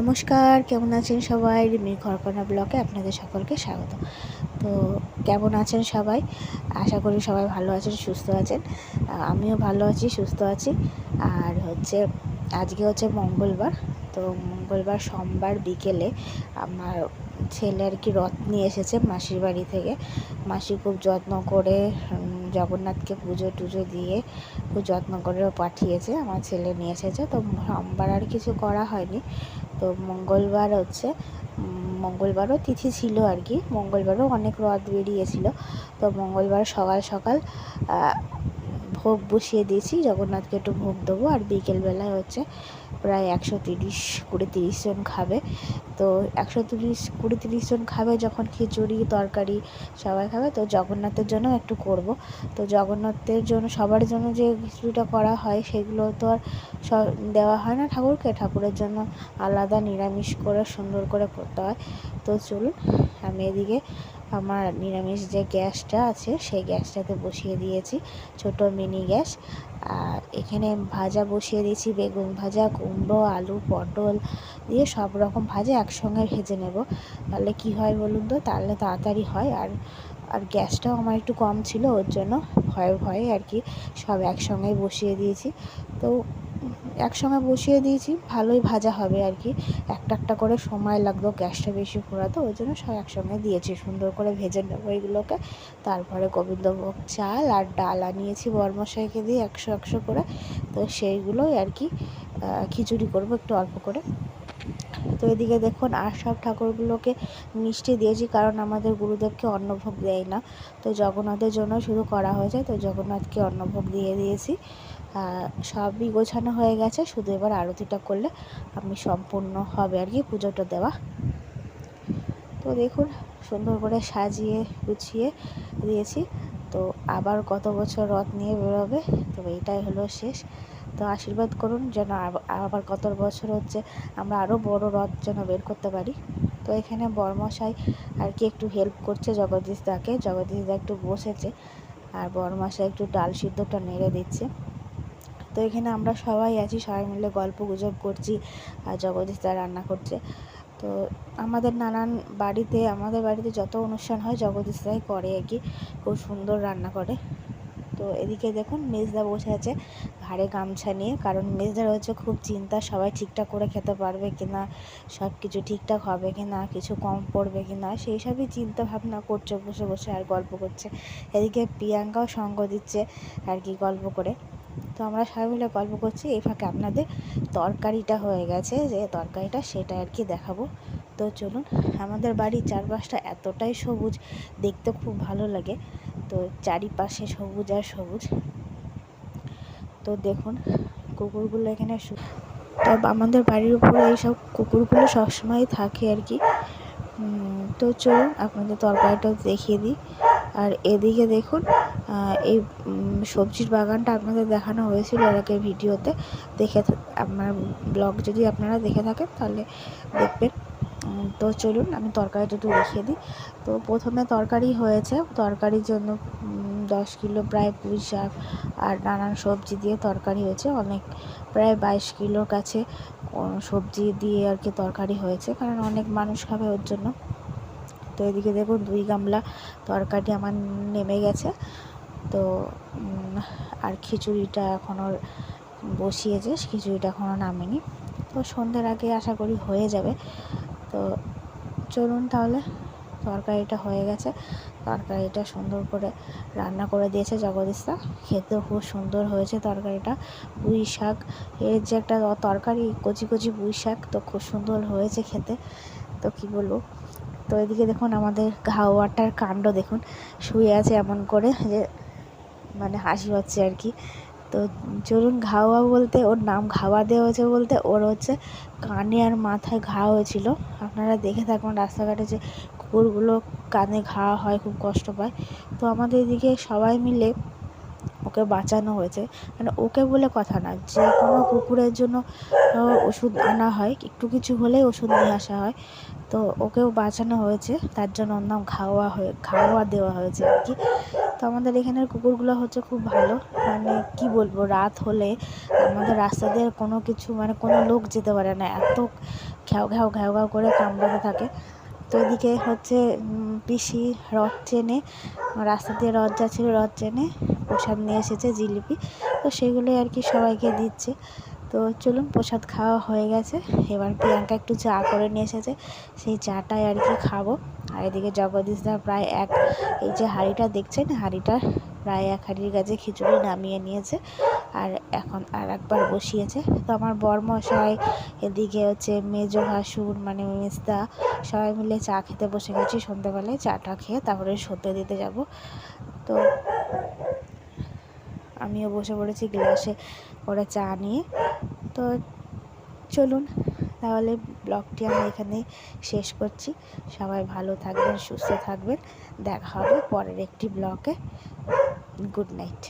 নমস্কার, কেমন আছেন সবাই? রিমির ঘরকনা ব্লকে আপনাদের সকলকে স্বাগত। তো কেমন আছেন সবাই? আশা করি সবাই ভালো আছেন, সুস্থ আছেন। আমিও ভালো আছি, সুস্থ আছি। আর হচ্ছে, আজকে হচ্ছে মঙ্গলবার। তো মঙ্গলবার সোমবার বিকেলে আমার ছেলে আর কি রথ নিয়ে এসেছে মাসির বাড়ি থেকে। মাসি খুব যত্ন করে জগন্নাথকে পুজো টুজো দিয়ে খুব যত্ন করে পাঠিয়েছে। আমার ছেলে নিয়ে এসেছে। তো সোমবার আর কিছু করা হয়নি। তো মঙ্গলবার হচ্ছে মঙ্গলবারও তিথি ছিল আর কি, মঙ্গলবারও অনেক রথ বেরিয়েছিল। তো মঙ্গলবার সকাল সকাল ভোগ বসিয়ে দিয়েছি। জগন্নাথকে একটু ভোগ দেবো। আর বিকেলবেলায় হচ্ছে প্রায় একশো তিরিশ, কুড়ি তিরিশ জন খাবে। তো একশো তিরিশ, কুড়ি তিরিশ জন খাবে যখন খিচুড়ি, তরকারি সবাই খাবে। তো জগন্নাথের জন্য একটু করব। তো জগন্নাথের জন্য, সবার জন্য যে খিচুড়িটা করা হয় সেগুলো তো আর সব দেওয়া হয় না ঠাকুরকে। ঠাকুরের জন্য আলাদা নিরামিষ করে সুন্দর করে করতে হয়। তো চলুন, আমি এদিকে আমার নিরামিষ যে গ্যাসটা আছে, সেই গ্যাসটাতে বসিয়ে দিয়েছি, ছোট মিনি গ্যাস। আর এখানে ভাজা বসিয়ে দিয়েছি, বেগুন ভাজা, কুমড়ো, আলু, পটল, দিয়ে সব রকম ভাজা একসঙ্গে ভেজে নেব। তাহলে কি হয় বলুন তো, তাহলে তাড়াতাড়ি হয়। আর আর গ্যাসটাও আমার একটু কম ছিল, ওর জন্য ভয়ে ভয়ে আর কি সব একসঙ্গেই বসিয়ে দিয়েছি। তো একসঙ্গে বসিয়ে দিয়েছি, ভালোই ভাজা হবে আর কি। একটা একটা করে সময় লাগল, গ্যাসটা বেশি ঘোরাতে, ওই জন্য সব একসঙ্গে দিয়েছি। সুন্দর করে ভেজে নেব এগুলোকে। তারপরে গোবিন্দভোগ চাল আর ডাল আনিয়েছি বর্মশাইকে দিয়ে একশো একশো করে। তো সেইগুলোই আর কি খিচুড়ি করব একটু অল্প করে। তো এদিকে দেখুন আর সব ঠাকুরগুলোকে মিষ্টি দিয়েছি, কারণ আমাদের গুরুদেবকে অন্নভোগ দেয় না। তো জগন্নাথের জন্য শুধু করা হয়েছে, তো জগন্নাথকে অন্নভোগ দিয়ে দিয়েছি। সবই গোছানো হয়ে গেছে, শুধু এবার আরতিটা করলে আমি সম্পূর্ণ হবে আর কি, পুজোটা দেওয়া। তো দেখুন, সুন্দর করে সাজিয়ে গুছিয়ে দিয়েছি। তো আবার কত বছর রথ নিয়ে বেরোবে, তো এইটাই হলো শেষ। তো আশীর্বাদ করুন যেন আব- আবার কত বছর হচ্ছে আমরা আরও বড় রথ যেন বের করতে পারি। তো এখানে বর্মশাই আর কি একটু হেল্প করছে জগদীশ দাকে। জগদীশ দা একটু বসেছে আর বর্মশাই একটু ডাল সিদ্ধটা নেড়ে দিচ্ছে। তো এখানে আমরা সবাই আছি, সবাই মিলে গল্প গুজব করছি আর জগদীশ দা রান্না করছে। তো আমাদের নানান বাড়িতে, আমাদের বাড়িতে যত অনুষ্ঠান হয় জগদীশ দাই করে আর কি। খুব সুন্দর রান্না করে। তো এদিকে দেখুন মেজদা বসে আছে ঘাড়ে গামছা নিয়ে, কারণ মেজদার হচ্ছে খুব চিন্তা, সবাই ঠিকঠাক করে খেতে পারবে কি না সব কিছু ঠিকঠাক হবে কি না কিছু কম পড়বে কি না সেই সবই চিন্তা ভাবনা করছে, বসে বসে আর গল্প করছে। এদিকে প্রিয়াঙ্কাও সঙ্গ দিচ্ছে আর কি গল্প করে। তো আমরা সবাই মিলে গল্প করছি, এই ফাঁকে আপনাদের তরকারিটা হয়ে গেছে, যে তরকারিটা সেটা আর কি দেখাবো। তো চলুন, আমাদের বাড়ির চারপাশটা এতটাই সবুজ, দেখতে খুব ভালো লাগে। তো চারিপাশে সবুজ আর সবুজ। তো দেখুন, কুকুরগুলো এখানে তো আমাদের বাড়ির উপরে এইসব কুকুরগুলো সবসময় থাকে আর কি। তো চলুন আপনাদের তরকারিটা দেখিয়ে দিই। আর এদিকে দেখুন এই সবজির বাগানটা আপনাদের দেখানো হয়েছিল এর ভিডিওতে। দেখে আমার ব্লগ যদি আপনারা দেখে থাকেন, তাহলে দেখবেন তো চলুন, আমি তরকারিটা একটু দেখিয়ে দিই। তো প্রথমে তরকারি হয়েছে। তরকারির জন্য দশ কিলো প্রায় পুঁই শাক আর নানান সবজি দিয়ে তরকারি হয়েছে। অনেক, প্রায় বাইশ কিলোর কাছে সবজি দিয়ে আর কি তরকারি হয়েছে। কারণ অনেক মানুষ খাবে ওর জন্য। তো এদিকে দেখুন, দুই গামলা তরকারি আমার নেমে গেছে। তো আর খিচুড়িটা এখনও বসিয়েছে। খিচুড়িটা এখনও নামেনি। তো সন্ধ্যের আগে আশা করি হয়ে যাবে। চলুন তাহলে। তরকারিটা হয়ে গেছে। তরকারিটা সুন্দর করে রান্না করে দিয়েছে জগদীশদা। খেতেও খুব সুন্দর হয়েছে তরকারিটা। পুঁই শাক এর যে একটা তরকারি, কচি কচি পুঁই শাক তো খুব সুন্দর হয়েছে খেতে। তো কি বলব? তো এদিকে দেখুন আমাদের ঘাওয়াটার কাণ্ড দেখুন। শুয়ে আছে এমন করে যে মানে হাসি হচ্ছে আর কি। তো চলুন ঘাওয়া বলতে, ওর নাম ঘাওয়া দেওয়া হয়েছে বলতে, ওর হচ্ছে কানে আর মাথায় ঘা হয়েছিল। আপনারা দেখে থাকুন রাস্তাঘাটে যে কুকুরগুলো কানে ঘা হয়, খুব কষ্ট পায়। তো আমাদের এদিকে সবাই মিলে ওকে বাঁচানো হয়েছে। মানে ওকে বলে কথা না, যে কোনো কুকুরের জন্য ওষুধ আনা হয়, একটু কিছু হলেই ওষুধ নিয়ে আসা হয়। তো ওকেও বাঁচানো হয়েছে, তার জন্য ওর নাম খাওয়া হয়ে খাওয়া দেওয়া হয়েছে আর কি। তো আমাদের এখানের কুকুরগুলো হচ্ছে খুব ভালো। মানে কি বলব, রাত হলে আমাদের রাস্তা দিয়ে কোনো কিছু মানে কোনো লোক যেতে পারে না। এত ঘ্যাও ঘ্যাও ঘ্যাও ঘ্যাও করে কামড়াতে থাকে। তো এদিকে হচ্ছে পিসি রথ চেনে, রাস্তা দিয়ে রথ যাচ্ছিল, রথ চেনে প্রসাদ নিয়ে এসেছে জিলিপি। তো সেগুলোই আর কি সবাইকে দিচ্ছে। তো চলুন, প্রসাদ খাওয়া হয়ে গেছে। এবার প্রিয়াঙ্কা একটু চা করে নিয়ে এসেছে। সেই চাটাই আর কি খাব। আর এদিকে জগদীশদা প্রায় এক, এই যে হাঁড়িটা দেখছেন? হাঁড়িটা প্রায় এক হাঁড়ির কাছে খিচুড়ি নামিয়ে নিয়েছে আর এখন আর একবার বসিয়েছে। তো আমার বরমশাই, এদিকে হচ্ছে মেজো ভাসুর মানে মেজদা সবাই মিলে চা খেতে বসে গেছি। সন্ধ্যেবেলায় চাটা খেয়ে তারপরে সত্যি দিতে যাব। তো আমিও বসে পড়েছি গ্লাসে করে চা নিয়ে। তো চলুন। তাহলে ব্লগটি আমি এখানে শেষ করছি। সবাই ভালো থাকবেন, সুস্থ থাকবেন। দেখা হবে পরের একটি ব্লগে। Good night.